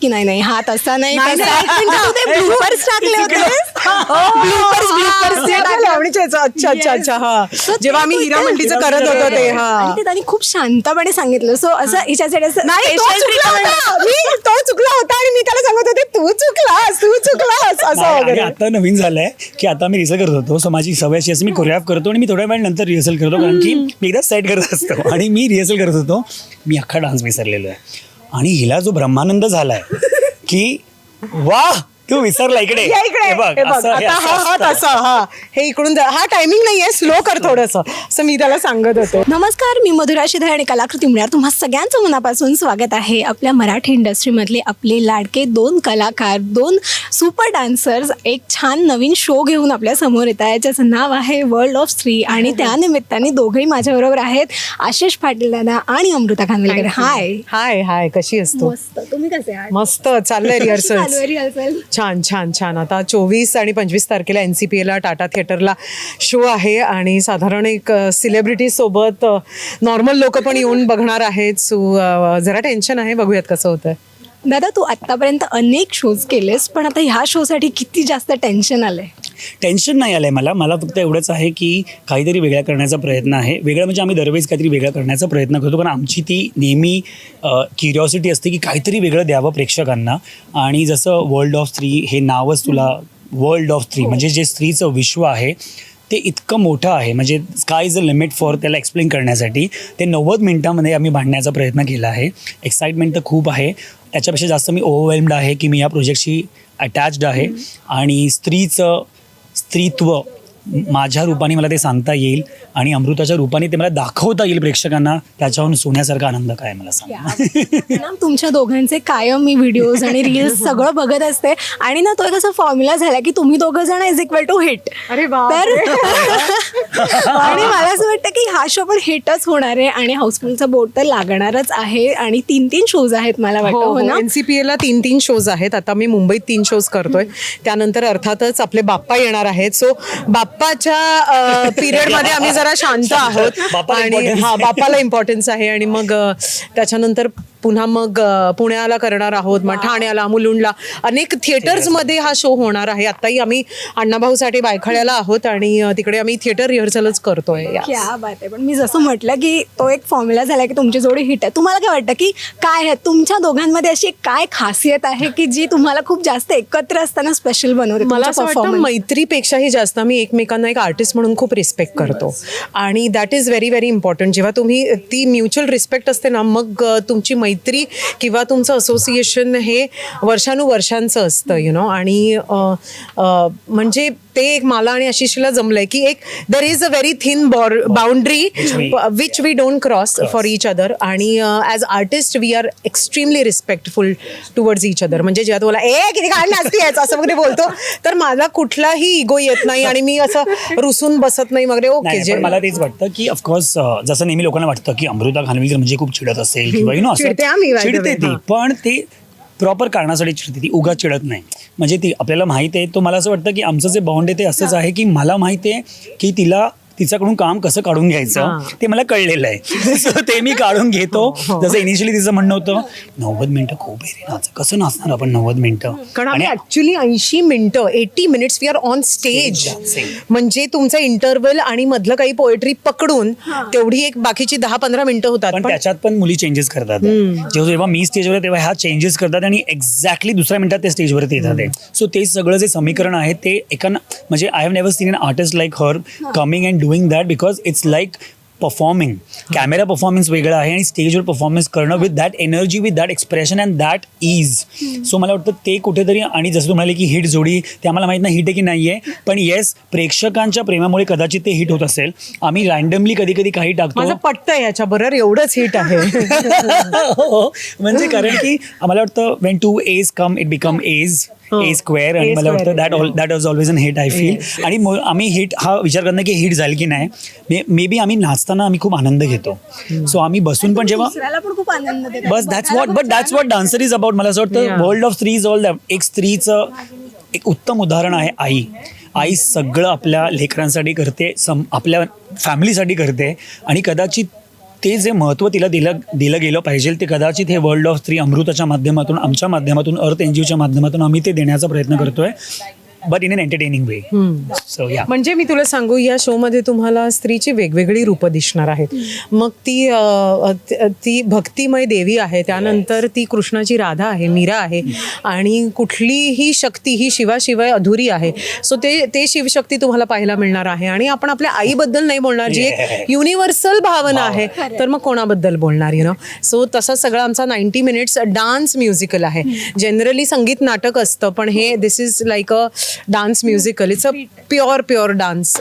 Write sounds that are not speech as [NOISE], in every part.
की नाही नाही हा तसा नाही [LAUGHS] bloopers टाकले होते ब्लूपर्स ब्लूपर्स हा. लावणीचे आहेत. अच्छा अच्छा अच्छा हा. जेव्हा आम्ही हिरा मंडीचं करत होतो ते हा. आणि ते त्यांनी खूप शांतपणे सांगितलं. सो असं हिच्यासाठी असं नाही तो चुकला होता. मी तो चुकला होता आणि मी त्याला सांगत होते तू चुकलास तू चुकलास. असं वगैरे. आता नवीन झालंय की आता मी रिहर्सल करत होतो. सो माझी सवय अशी मी कोरिओग्राफ करतो आणि मी थोड्या वेळ नंतर रिहर्सल करतो कारण की मी एकदा सेट करत असतो. आणि मी रिहर्सल करत होतो. मी अख्खा डान्स विसरलेलो आहे. आणि हिला जो ब्रह्मानंद झालाय की वा तू विसरला इकडे. या इकडे. हे बघ, हे बघ असं- हे आता असं हा हा असतं. तसा हा. हे इकडून जा- हा टायमिंग नाहीये स्लो कर थोडस. असं मी त्याला सांगत होतो. नमस्कार मी मधुरा शिधाळ आणि कलाकृती मिळणार तुम्हा सगळ्यांचं मनापासून स्वागत आहे आपल्या मराठी इंडस्ट्रीमधले आपले लाडके दोन कलाकार दोन सुपर डान्सर्स एक छान नवीन शो घेऊन आपल्यासमोर येत आहे. ज्याचं नाव आहे वर्ल्ड ऑफ स्त्री आणि त्या निमित्ताने दोघेही माझ्याबरोबर आहेत आशिष पाटील दादा आणि अमृता खानवेलकर. हाय हाय हाय कशी असतो मस्त. तुम्ही कसे आहात? मस्त. चाललंय रिहर्सल चालू आहे rehearsal? छान छान छान. आता चोवीस आणि पंचवीस तारखेला एन सी पी एला टाटा थिएटरला शो आहे आणि साधारण एक सिलेब्रिटीसोबत नॉर्मल लोक पण येऊन बघणार आहेत. सो जरा टेन्शन आहे. बघूयात कसं होतं दादा तू आत्तापर्यंत अनेक शोज केलेस पण आता ह्या शोसाठी किती जास्त टेन्शन आलं आहे टेन्शन नाही आलंय मला. मला फक्त एवढंच आहे की काहीतरी वेगळा करण्याचा प्रयत्न आहे. वेगळं म्हणजे आम्ही दरवेळेस काहीतरी वेगळा करण्याचा प्रयत्न करतो. कारण आमची ती नेहमी क्युरिओसिटी असते की काहीतरी वेगळं द्यावं प्रेक्षकांना. आणि जसं वर्ल्ड ऑफ स्त्री हे नावच तुला वर्ल्ड ऑफ स्त्री म्हणजे जे स्त्रीचं विश्व आहे ते इतकं मोठं आहे. म्हणजे sky is a limit for त्याला एक्सप्लेन करण्यासाठी. ते नव्वद मिनटामध्ये आम्ही मांडण्याचा प्रयत्न केला आहे. एक्साइटमेंट तर खूप आहे. त्याच्यापेक्षा जास्त मी ओव्हरवेल्म्ड आहे की मी या प्रोजेक्टशी अटॅच्ड आहे. आणि स्त्रीचं स्त्रीत्व. माझ्या रूपाने मला ते सांगता येईल आणि अमृताच्या रूपाने ते मला दाखवता येईल प्रेक्षकांना त्याच्याहून सोन्यासारखा आनंद काय मला सांग. ना तुमच्या दोघांचे कायम मी व्हिडिओज आणि रील्स सगळं बघत असते. आणि ना तो एक असा फॉर्म्युला झाला की तुम्ही दोघं जण इज इक्वल टू हिट अरे तर आणि मला असं वाटतं की हा शो पण हिटच होणार आहे आणि हाऊसफुलचा बोर्ड तर लागणारच आहे. आणि तीन तीन शोज आहेत मला वाटतं हो ना? एनसीपीएला तीन तीन शोज आहेत. आता मी मुंबईत तीन शोज करतोय. त्यानंतर अर्थातच आपले बाप्पा येणार आहेत. सो बाप्पाच्या पिरियडमध्ये आम्ही जरा शांत आहोत आणि हा. बाप्पाला इम्पॉर्टन्स आहे आणि मग त्याच्यानंतर पुन्हा मग पुण्याला करणार आहोत मग ठाण्याला मुलुंडला. अनेक थिएटर्समध्ये हा शो होणार आहे. आताही आम्ही अण्णाभाऊसाठी बायखळ्याला आहोत आणि तिकडे आम्ही थिएटर रिहर्सलच करतोय. क्या बात आहे. पण मी जसं म्हटलं की तो एक फॉर्म्युला झाला की तुमची जोडी हिट आहे. तुम्हाला काय वाटतं की काय आहे? तुमच्या दोघांमध्ये अशी काय खासियत आहे की जी तुम्हाला खूप जास्त एकत्र असताना स्पेशल बनवते? मला असं वाटतं? मैत्रीपेक्षाही जास्त मी एकमेकांना एक आर्टिस्ट म्हणून खूप रिस्पेक्ट करतो. आणि that is very very important जेव्हा तुम्ही ती म्युच्युअल रिस्पेक्ट असते ना मग तुमची मैत्री किंवा तुमचं असोसिएशन हे वर्षानुवर्षांचं असतं यु नो आणि म्हणजे ते एक मला आणि आशिषला जमलंय की एक there is a very thin bor boundary which we don't cross for each other आणि as artist we are extremely respectful towards each other म्हणजे जेव्हा तुम्हाला ए किती घाण नाचती असं वगैरे बोलतो तर माझा कुठलाही इगो येत नाही आणि मी असं रुसून बसत नाही. वगैरे ओके जे मला तेच वाटतं की ऑफकोर्स जसं नेहमी लोकांना वाटतं की अमृता खानविलकर म्हणजे खूप चिडत असेल किंवा यु नो चिडते आम्ही, by the चिडते way, ती. हां. पण ते प्रॉपर कारणासाठी चिडते ती. उगा चिडत नाही. म्हणजे ती आपल्याला माहीत आहे. तो मला असं वाटतं की आमचं जे बॉन्ड आहे ते असंच आहे की मला माहिती आहे की तिला तिच्याकडून काम कसं काढून घ्यायचं हां. ते मला कळलेलं आहे. सो ते मी काढून घेतो. हो. जसं इनिशियली तिचं म्हणणं होतं नव्वद मिनिटं खूप आहे नाच. कसं नाचणार आपण नव्वद मिनिटं? कारण ऍक्च्युली ऐंशी मिनिटं eighty minutes we are on stage. म्हणजे तुमचं इंटरव्हल आणि मधलं काही पोएट्री पकडून तेवढी एक बाकीची दहा पंधरा मिनिटं होतात. पण त्याच्यात पण मुली चेंजेस करतात. जेव्हा जेव्हा मी स्टेजवर तेव्हा ह्या चेंजेस करतात आणि एक्झॅक्टली दुसऱ्या मिनिटात ते स्टेजवरती येतात. सो ते सगळं जे समीकरण आहे ते एका म्हणजे I have never seen an artist like her coming and doing that because it's like performing camera performance वेगळं आहे आणि स्टेजवर परफॉर्मन्स करणं with that energy with that expression and that is so मला वाटतं ते कुठेतरी आणि जसं तुम्हाला की हिट जोडी ते आम्हाला माहीत नाही हिट आहे की नाही आहे पण येस प्रेक्षकांच्या प्रेमामुळे कदाचित ते हिट होत असेल. आम्ही रँडमली कधी कधी काही टाकतो. माझं पटतंय याच्या बरोबर एवढंच हिट आहे. [LAUGHS] हो म्हणजे कारण की आम्हाला वाटतं when two A's come it become A's हो. ए स्क्वेअर आणि A मला वाटतं that all that was always an hit I feel आणि आम्ही हिट हा विचार करणं की हिट झाली की नाही मे बी आम्ही नाचताना आम्ही खूप आनंद घेतो. सो आम्ही बसून पण जेव्हा. बस that's what but that's what dancer is about मला असं वाटतं. वर्ल्ड ऑफ स्त्री इज ऑल दॅट एक स्त्रीचं एक उत्तम उदाहरण आहे आई. आई सगळं आपल्या लेकरांसाठी करते सम आपल्या फॅमिलीसाठी करते आणि कदाचित ते जे महत्त्व तिला दिलं दिलं गेलं पाहिजे ते कदाचित हे वर्ल्ड ऑफ स्त्री अमृताच्या माध्यमातून आमच्या माध्यमातून अर्थ एन जी ओच्या माध्यमातून आम्ही ते देण्याचा प्रयत्न करतोय. But in an entertaining way so या म्हणजे मी तुला सांगू या शोमध्ये तुम्हाला स्त्रीची वेगवेगळी रूपं दिसणार आहेत. मग त- ती भक्तिमय देवी आहे त्यानंतर ती कृष्णाची राधा आहे मीरा आहे आणि कुठलीही शक्ती ही शिवाशिवाय अधुरी आहे. सो ते ते शिवशक्ती तुम्हाला पाहायला मिळणार आहे. आणि आपण आपल्या आईबद्दल नाही बोलणार जी एक युनिव्हर्सल भावना आहे तर मग कोणाबद्दल बोलणार यु नो सो तसा सगळा आमचा नाईन्टी मिनिट्स डान्स म्युझिकल आहे. जनरली संगीत नाटक असतं पण हे this is like a dance musical. It's a pure pure dance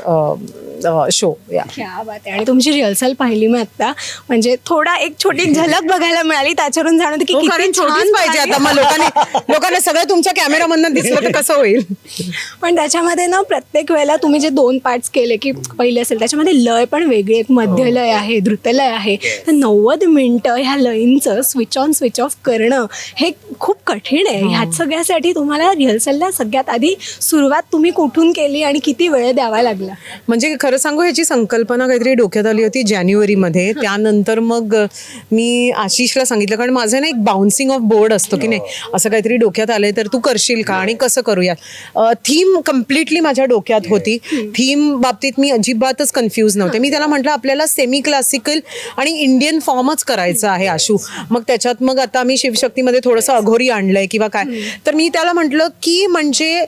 show या क्या बात आहे. आणि तुमची रिहर्सल पाहिली मी आता. म्हणजे थोडा एक छोटी झलक बघायला मिळाली. त्याच्यावरून जाणवतं की हो, किती कारण छान छोटीच पाहिजे आता. मग लोकांनी [LAUGHS] लोकांना सगळं तुमच्या कॅमेरामधनं दिसलं तर कसं होईल? पण त्याच्यामध्ये ना प्रत्येक वेळेला तुम्ही जे दोन पार्ट्स केले की पहिले असेल त्याच्यामध्ये लय पण वेगळी एक मध्य लय आहे धृतलय आहे. तर नव्वद मिनटं ह्या लयींचं स्विच ऑन स्विच ऑफ करणं हे खूप कठीण आहे. ह्यात सगळ्यासाठी तुम्हाला रिहर्सलला सगळ्यात आधी सुरुवात तुम्ही कुठून केली आणि किती वेळ द्यावा लागला? म्हणजे खरं सांगू ह्याची संकल्पना काहीतरी डोक्यात आली होती जानेवारीमध्ये. त्यानंतर मग मी आशिषला सांगितलं कारण माझं ना एक बाउन्सिंग ऑफ बोर्ड असतो की नाही असं काहीतरी डोक्यात आलंय तर तू करशील का? आणि कसं करूयात? थीम कम्प्लिटली माझ्या डोक्यात होती. थीम बाबतीत मी अजिबातच कन्फ्यूज नव्हते. मी त्याला म्हटलं आपल्याला सेमी क्लासिकल आणि इंडियन फॉर्मच करायचं आहे आशू. मग त्याच्यात मग आता मी शिवशक्तीमध्ये थोडंसं अघोरी आणलंय किंवा काय. तर मी त्याला म्हटलं की म्हणजे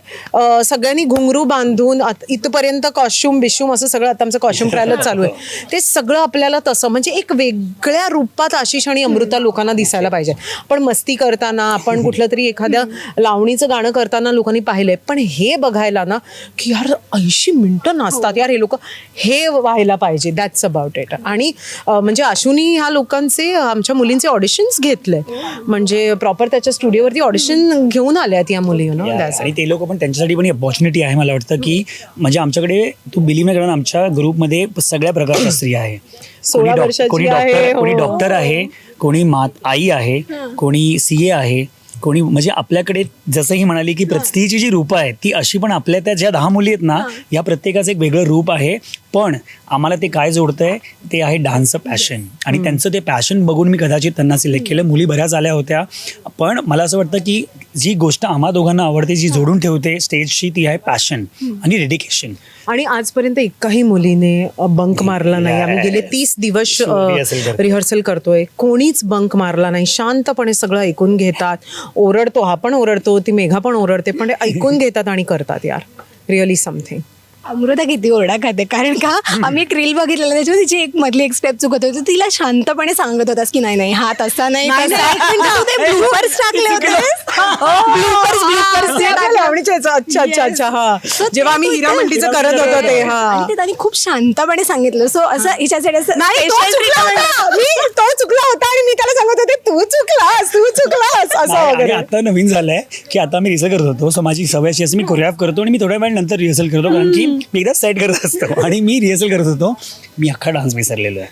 सगळ्यांनी घुंगरू बांधून इथपर्यंत कॉस्ट्युम बिश्यूम असं सगळं आता आमचं कॉस्ट्युम ट्रायलच चालू आहे. [LAUGHS] ते सगळं आपल्याला तसं म्हणजे एक वेगळ्या रूपात आशिष आणि अमृता लोकांना दिसायला पाहिजे. पण मस्ती करताना आपण कुठलं तरी एखाद्या लावणीचं गाणं करताना लोकांनी पाहिलंय. पण हे बघायला ना की यार ऐंशी मिनिटं नाचतात यार हे लोक. हे व्हायला पाहिजे. दॅट्स अबाउट इट आणि म्हणजे आशुनी ह्या लोकांचे आमच्या मुलींचे ऑडिशन्स घेतले म्हणजे प्रॉपर त्याच्या स्टुडिओवरती ऑडिशन घेऊन आल्यात या मुली यु नो Yes, आणि ते लोक पण त्यांच्यासाठी पण अपॉर्च्युनिटी आहे. मला वाटतं की म्हणजे आमच्याकडे तू बिलीव्ह नाही करणार आमच्या ग्रुपमध्ये सगळ्या प्रकारच्या स्त्री आहे. कोणी डॉक- वर्षाची कोणी आहे, डॉक्टर कोणी हो. डॉक्टर आहे कोणी मात आई आहे कोणी सी ए आहे कोणी म्हणजे आपल्याकडे जसं ही म्हणाली की स्त्रीची जी रूपं आहेत ती अशी पण आपल्या त्या ज्या दहा मुली आहेत ना या प्रत्येकाचं एक वेगळं रूप आहे. पण आम्हाला ते काय जोडतंय ते आहे डान्सचं पॅशन. आणि त्यांचं ते पॅशन बघून मी कदाचित त्यांना सिलेक्ट केलं. मुली बऱ्याच आल्या होत्या. पण मला असं वाटतं की जी गोष्ट आम्हा दोघांना आवडते जी जोडून ठेवते स्टेजशी ती आहे पॅशन आणि डेडिकेशन. आणि आजपर्यंत एकाही मुलीने बंक मारला नाही. आम्ही गेले तीस दिवस. रिहर्सल करतोय. कोणीच बंक मारला नाही. शांतपणे सगळं ऐकून घेतात. ओरडतो हा पण ओरडतो ती मेघा पण ओरडते पण ऐकून घेतात आणि करतात यार. रिअली समथिंग अमृता किती ओरडा खाते. कारण का आम्ही एक रील बघितलेलं त्याच्यावर तिची एक मधली एक स्टेप चुकत होती. तिला शांतपणे सांगत होतास की नाही नाही हा तसा नाही [LAUGHS] टाकले होते अच्छा अच्छा अच्छा हा. जेव्हा आम्ही हिरा मंडीचं करत होतो ते हा. आणि ते त्यांनी खूप शांतपणे सांगितलं. सो असं हिच्यासाठी असं नाही तो special चुकला treatment- होता. मी तो चुकला होता आणि मी त्याला सांगत होते तू चुकलास तू चुकलास. असं नाही, आणि वगैरे. आता नवीन झालंय. की आता मी रिहर्सल करत होतो सो माझी सवय अशी असते मी कोरिओग्राफ करतो आणि मी थोड्या वेळ नंतर रिहर्सल करतो कारण की मी एकदा सेट करत असतो [LAUGHS] आणि मी रिहर्सल करत होतो मी अख्खा डान्स विसरलेलो आहे.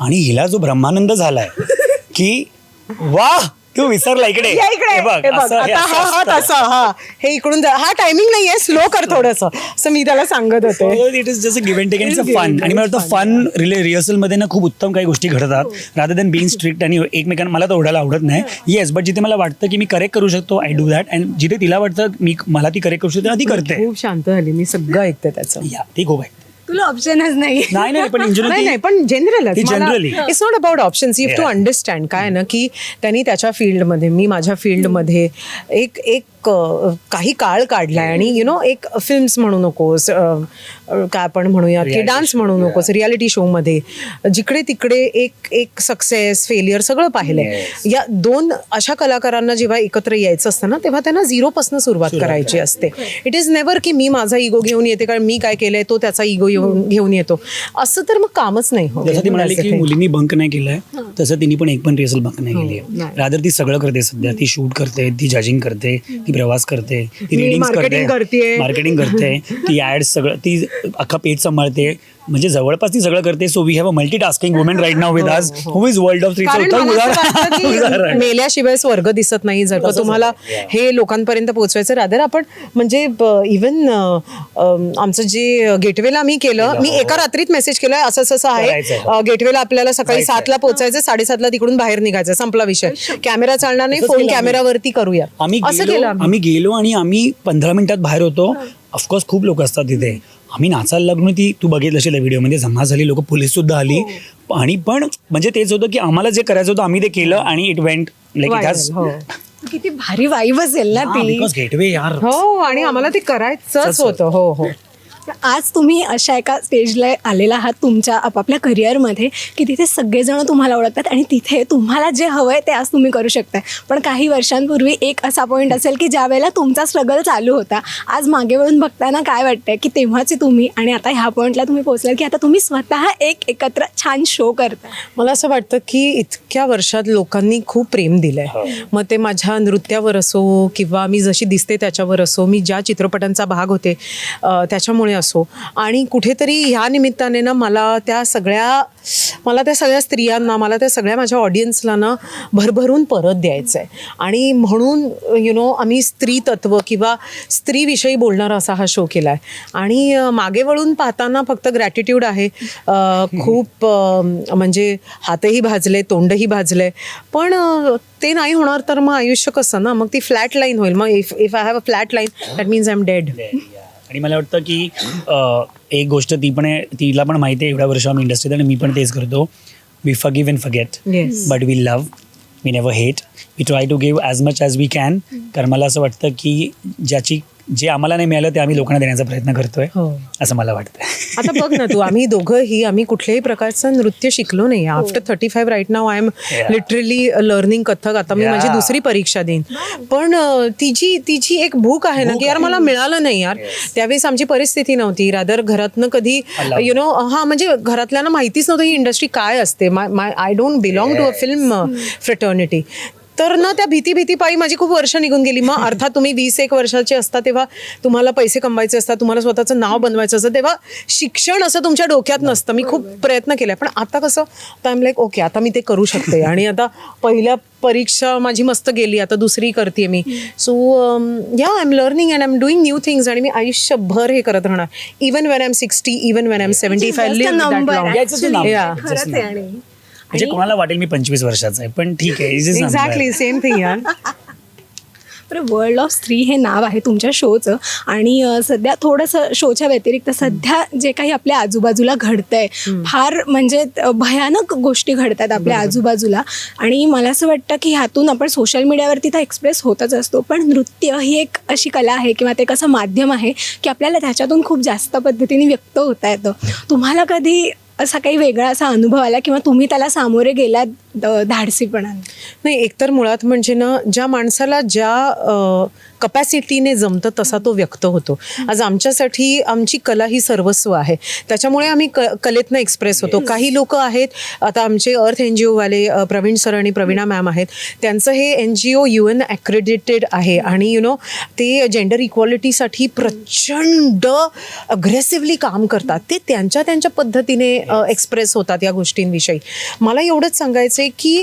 आणि हिला जो ब्रह्मानंद झालाय की वा तू विसरला इकडे. या इकडे. हे बघ हे बघ असं- हे आता असं हा हा असतं. हा. हे इकडून जा. हा टायमिंग नाहीये स्लो कर थोडस. असं मी त्याला सांगत होते. It is just give take it's fun आणि मला वाटतं फन रिले रिहर्सलमध्ये ना खूप उत्तम काही गोष्टी घडतात. रादर दॅन बीइंग स्ट्रिक्ट आणि एकमेकांना मला तर ओढायला आवडत नाही. येस बट जिथे मला वाटतं की मी करेक्ट करू शकतो आय डू दॅट अँड जिथे तिला वाटतं मी मला ती करेक्ट करू शकतो ती करते. खूप शांत झाली. मी सगळं ऐकते त्याचं. या ती खूप आहे तुला ऑप्शनच नाही नाही नाही पण general नाही पण general generally. It's not about options you too. Understand काय ना की त्यांनी त्याच्या फील्डमध्ये मी माझ्या फील्डमध्ये एक एक अ, काही काळ काढलाय आणि यु नो एक फिल्म्स म्हणू नकोस काय आपण म्हणूया की डान्स म्हणू नकोस रियालिटी शोमध्ये जिकडे तिकडे एक एक सक्सेस फेलियर सगळं पाहिलंय. या दोन अशा कलाकारांना जेव्हा एकत्र यायचं असतं ना तेव्हा त्यांना झिरोपासून सुरुवात करायची असते. इट इज नेव्हर की मी माझा इगो घेऊन येते कारण मी काय केलंय तो त्याचा इगो घेऊन येतो. असं तर मग कामच नाही thing. मुलींनी बंक नाही केलंय तसं तिने पण एक पण रिहर्सल बंक नाही केली हो, नाही. रादर ती सगळं करते सध्या ती शूट करते ती जजिंग करते ती प्रवास करते ती मी रिडिंग marketing करते करतेय. मार्केटिंग करते ती ऍड सगळं ती अख्खा पेज सांभाळते म्हणजे जवळपास ती सगळं करते. So we have a multi tasking women right now with आज हु. इज वर्ल्ड ऑफ कारण मला असं वाटतं की [LAUGHS] मेल्याशिवाय स्वर्ग दिसत नाही. जर का तुम्हाला. हे लोकांपर्यंत पोहोचवायचं रादर आपण म्हणजे इवन आमचं जे गेटवेला आम्ही केलं मी एका रात्रीत मेसेज केलाय असं असं असं करायचंय. आहे गेटवेला आपल्याला सकाळी. सातला पोहोचायचं साडेसातला तिकडून बाहेर निघायचं. संपला विषय. कॅमेरा चालणार नाही फोन. कॅमेरावरती करूया. आम्ही असं केलं गेलो आम्ही. आम्ही गेलो आणि आम्ही पंधरा मिनिटात बाहेर होतो. ऑफकोर्स खूप लोक असतात तिथे. आम्ही नाचायला लागलो ती तू बघितलं असेल व्हिडिओमध्ये जमा झाली लोक पोलीस सुद्धा आली आणि पण म्हणजे तेच होतं की आम्हाला जे करायचं होतं आम्ही ते केलं आणि इट वेंट लाईक हो. किती भारी वाईब असेल ना ती. गेटवे यार. हो आणि आम्हाला ते करायचंच. होतं. हो हो. आज तुम्ही अशा एका स्टेजला आलेला आहात तुमच्या आपापल्या करिअरमध्ये की तिथे सगळेजण तुम्हाला ओळखतात आणि तिथे तुम्हाला जे हवं आहे ते आज तुम्ही करू शकताय. पण काही वर्षांपूर्वी एक असा पॉईंट असेल की ज्या वेळेला तुमचा स्ट्रगल चालू होता आज मागे वळून बघताना काय वाटतंय की तेव्हाचे तुम्ही आणि आता ह्या पॉईंटला तुम्ही पोहोचलात की आता तुम्ही स्वतः एक एकत्र छान शो करताय. मला असं वाटतं की इतक्या वर्षात लोकांनी खूप प्रेम दिलंय. मग ते माझ्या नृत्यावर असो किंवा मी जशी दिसते त्याच्यावर असो मी ज्या चित्रपटांचा भाग होते अ, त्यामुळे असो. आणि कुठेतरी ह्या निमित्ताने ना मला त्या सगळ्या मला त्या सगळ्या स्त्रियांना मला त्या सगळ्या माझ्या ऑडियन्सला ना भरभरून परत द्यायचं आहे आणि म्हणून यु नो आम्ही स्त्री तत्व किंवा स्त्रीविषयी बोलणारा असा हा शो केला आहे आणि मागे वळून पाहताना फक्त ग्रॅटिट्यूड आहे. खूप म्हणजे हातही भाजले तोंडही भाजले. पण ते नाही होणार तर मग आयुष्य कसं ना? मग ती फ्लॅट लाईन होईल. मग if if I have a flat line that means I am dead आणि मला वाटतं की अं, एक गोष्ट ती पण आहे तिला पण माहिती आहे एवढ्या वर्ष आम्ही इंडस्ट्रीत आणि मी पण तेच करतो. We forgive and forget Yes. But we love we never hate we try to give as much as we can कारण मला असं वाटतं की ज्याची जे आम्हाला नाही मिळालं ते आम्ही लोकांना देण्याचा प्रयत्न करतोय हो. असं मला वाटतं [LAUGHS] आता बघ ना तू आम्ही दोघंही आम्ही कुठल्याही प्रकारचं नृत्य शिकलो नाही. After thirty five right now I am Yeah. Literally learning Kathak. आता मी Yeah. माझी दुसरी परीक्षा देईन. पण अ, तिची तिची एक भूक आहे ना की यार मला मिळालं नाही यार. त्यावेळेस आमची परिस्थिती नव्हती. रादर घरातनं कधी Allowed. यु नो हा म्हणजे घरातल्यांना माहितीच नव्हतं ही इंडस्ट्री काय असते. My my I don't belong to a film fraternity तर ना त्या भीती भीतीपायी माझी खूप वर्ष निघून गेली. मग अर्थात तुम्ही वीस एक वर्षाचे असता तेव्हा तुम्हाला पैसे कमवायचे असतात तुम्हाला स्वतःचं नाव बनवायचं असतं तेव्हा शिक्षण असं तुमच्या डोक्यात नसतं. मी खूप प्रयत्न केलाय. पण आता कसं आय लाईक ओके आता मी ते करू शकते. आणि आता पहिल्या परीक्षा माझी मस्त गेली. आता दुसरी करते मी. So yeah I am learning and I am doing new things आणि मी आयुष्यभर हे करत राहणार. Even when I am sixty even when I am seventy five म्हणजे कोणाला वाटेल मी पंचवीस वर्षाचा आहे पण ठीक आहे. एक्झॅक्टली सेम थिंग यार बरं वर्ल्ड ऑफ स्त्री हे नाव आहे तुमच्या शोचं आणि सध्या थोडंसं शोच्या व्यतिरिक्त सध्या जे काही आपल्या आजूबाजूला घडतंय फार म्हणजे भयानक गोष्टी घडतात आपल्या आजूबाजूला. आणि मला असं वाटतं की ह्यातून आपण सोशल मीडियावरती तर एक्सप्रेस होतच असतो पण नृत्य ही एक अशी कला आहे किंवा ते कसं माध्यम आहे की आपल्याला त्याच्यातून खूप जास्त पद्धतीने व्यक्त होता येतं. तुम्हाला कधी असा काही वेगळा असा अनुभव आला किंवा तुम्ही त्याला सामोरे गेलात द- धाडसीपणाने? नाही एकतर मुळात म्हणजे ना ज्या माणसाला ज्या कपॅसिटीने जमतं तसा तो व्यक्त होतो. आज आमच्यासाठी आमची कला ही सर्वस्व आहे. त्याच्यामुळे आम्ही क कलेतनं एक्सप्रेस होतो. काही लोक आहेत आता आमचे अर्थ एन जी ओवाले प्रवीण सर आणि प्रवीणा मॅम आहेत त्यांचं हे N G O U N accredited आहे आणि यु नो ते जेंडर इक्वालिटीसाठी प्रचंड अग्रेसिव्हली काम करतात. ते त्यांच्या त्यांच्या पद्धतीने एक्सप्रेस होतात या गोष्टींविषयी. मला एवढंच सांगायचं आहे की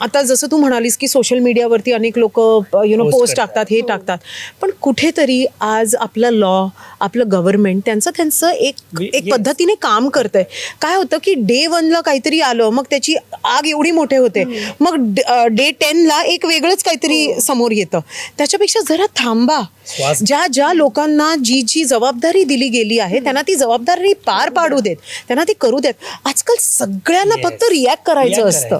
आता जसं तू म्हणालीस की सोशल मीडियावरती अनेक लोक यु नो पोस्ट. टाकतात हे टाकतात. पण कुठेतरी आज आपलं लॉ आपलं गव्हर्नमेंट त्यांचं त्यांचं एक एक. पद्धतीने काम करतंय. काय होतं की डे वनला काहीतरी आलं मग त्याची आग एवढी मोठे होते. मग डे टेनला एक वेगळंच काहीतरी समोर येतं. त्याच्यापेक्षा जरा थांबा. ज्या ज्या लोकांना जी जी जबाबदारी दिली गेली आहे त्यांना ती जबाबदारी पार पाडू देत त्यांना ती करू देत. आजकाल सगळ्यांना. फक्त रिॲक्ट करायचं असतं.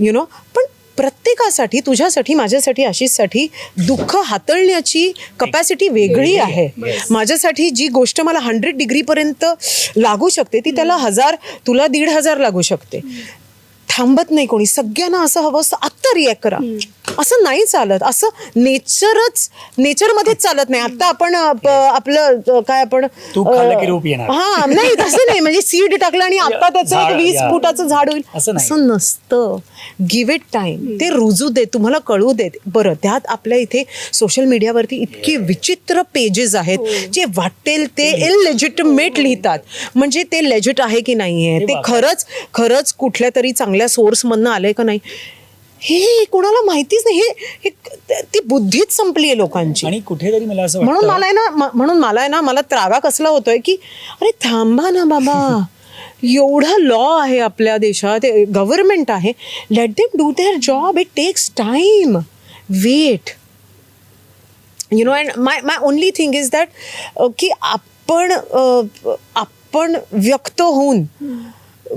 यु नो पण प्रत्येकासाठी तुझ्यासाठी माझ्यासाठी आशिषसाठी दुःख हाताळण्याची कपॅसिटी वेगळी आहे. माझ्यासाठी जी गोष्ट मला हंड्रेड डिग्रीपर्यंत लागू शकते ती त्याला हजार तुला दीड हजार लागू शकते. थांबत नाही कोणी. सगळ्यांना असं हवं असतं आत्ता रिॲक्ट करा. असं नाही चालत. असं नेचरच नेचरमध्येच चालत नाही. आता आपण आपलं काय आपण तूप खाल्लं की रोप येणार. हा नाही तसं नाही. म्हणजे सीड टाकलं आणि आता त्याचं एक झाड, वीस या. फुटाचं झाड होईल. असं नाही. असं नसतं. गिव्ह इट टाइम ते रुजू देत तुम्हाला कळू देत बरं त्यात आपल्या इथे सोशल मीडियावरती इतकी विचित्र पेजेस आहेत जे वाटेल ते इलेजिटिमेट लिहितात. म्हणजे ते लेजिट आहे की नाही आहे हे ते. खरंच खरंच कुठल्या तरी चांगल्या सोर्समधनं आलंय का नाही? हे कोणाला माहितीच नाही. हे हे- ती बुद्धीच संपली आहे लोकांची. आणि कुठेतरी मला असं म्हणून वाटतं मला आहे ना म- म्हणून मला आहे ना मला त्रागा कसला होतोय की अरे थांबा ना बाबा. एवढा लॉ आहे आपल्या देशात गव्हर्नमेंट आहे. Let them do their job it takes time wait you know and my my only thing is that की आपण अ, आपण व्यक्त होऊन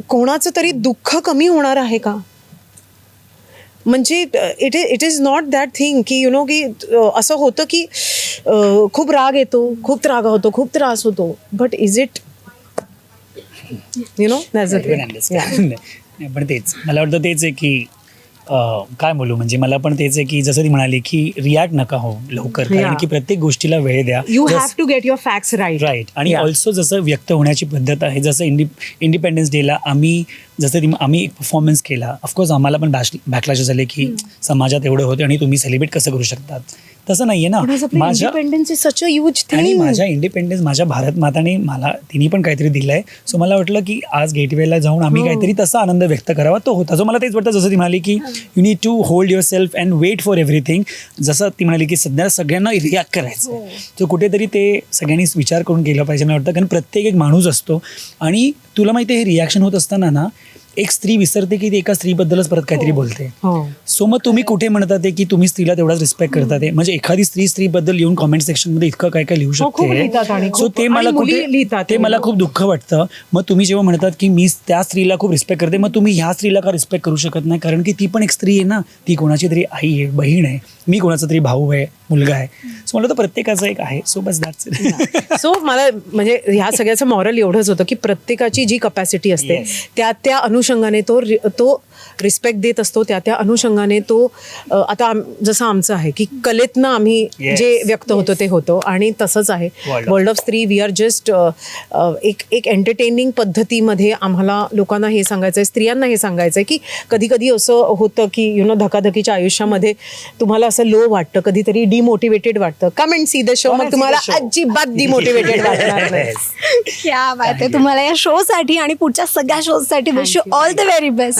कोणाचं तरी दुःख कमी होणार आहे का? म्हणजे it is it is not that thing की यु नो की असं होतं की खूप राग येतो खूप त्रागा होतो खूप त्रास होतो. But is it you know पण तेच. मला वाटतं तेच आहे की काय बोलू? म्हणजे मला पण तेच आहे की जसं ती म्हणाली की रिॲक्ट नका हो लवकर कारण. की प्रत्येक गोष्टीला वेळ द्या. You have to get your facts right right आणि. ऑल्सो जसं व्यक्त होण्याची पद्धत आहे जसं इंडि इंडिपेंडन्स डेला आम्ही जसं ती आम्ही एक परफॉर्मन्स केला. ऑफकोर्स आम्हाला पण बॅश बॅकलॅश झाले की समाजात एवढं होते आणि तुम्ही सेलिब्रेट कसं करू शकतात? तसं नाहीये ना. माझ्या independence is such a huge आणि माझ्या इंडिपेंडन्स माझ्या भारत माताने मला तिने पण काहीतरी दिलंय. सो मला वाटलं की आज गेटवेला जाऊन आम्ही काहीतरी तसा आनंद व्यक्त करावा. तो होता. सो मला तेच वाटतं जसं ती म्हणाली की you need to hold yourself and wait for everything जसं ती म्हणाली की सध्या सगळ्यांना रिॲक्ट करायचं तर कुठेतरी ते सगळ्यांनी विचार करून केलं पाहिजे मला वाटतं. कारण प्रत्येक एक माणूस असतो. आणि तुला माहिती आहे हे रिॲक्शन होत असताना ना एक स्त्री विसरते की ती एका स्त्रीबद्दलच परत काहीतरी बोलते. हो. सो मग तुम्ही कुठे म्हणतात ते की तुम्ही स्त्रीला तेवढाच रिस्पेक्ट करतात आहे म्हणजे एखादी स्त्री स्त्रीबद्दल येऊन कॉमेंट सेक्शनमध्ये इतकं काय काय लिहू हो, शकते? सो ते मला कुठे लिहितात. ते मला खूप दुःख वाटतं. मग तुम्ही जेव्हा म्हणतात की मी त्या स्त्रीला खूप रिस्पेक्ट करते मग तुम्ही ह्या स्त्रीला का रिस्पेक्ट करू शकत नाही? कारण की ती पण एक स्त्री आहे ना. ती कोणाची तरी आई आहे बहीण आहे. मी कोणाचा तरी भाऊ आहे मुलगा आहे. सो मला तर प्रत्येकाचं एक आहे. सो बस दॅट्स सो [LAUGHS] मला म्हणजे ह्या सगळ्याचं मॉरल एवढंच होतं की प्रत्येकाची जी कपॅसिटी असते. त्या त्या अनुषंगाने तो रि- तो रिस्पेक्ट देत असतो त्या त्या अनुषंगाने तो आता आम- जसं आमचं आहे की कलेतनं आम्ही Yes. जे व्यक्त होतो ते होतो आणि तसंच आहे. वर्ल्ड ऑफ स्त्री वी आर जस्ट एक एक एंटरटेनिंग पद्धतीमध्ये आम्हाला लोकांना हे सांगायचं आहे स्त्रियांना हे सांगायचं आहे की कधी कधी असं होतं की यु नो धकाधकीच्या आयुष्यामध्ये तुम्हाला असं लो वाटतं कधीतरी डिमोटिवेटेड वाटतं. Come and see the show मग तुम्हाला. अजिबात डिमोटिवेटेड [LAUGHS] वाटणार नाही. Yes. तुम्हाला या शो साठी आणि पुढच्या सगळ्या शोजसाठी wish you all the very best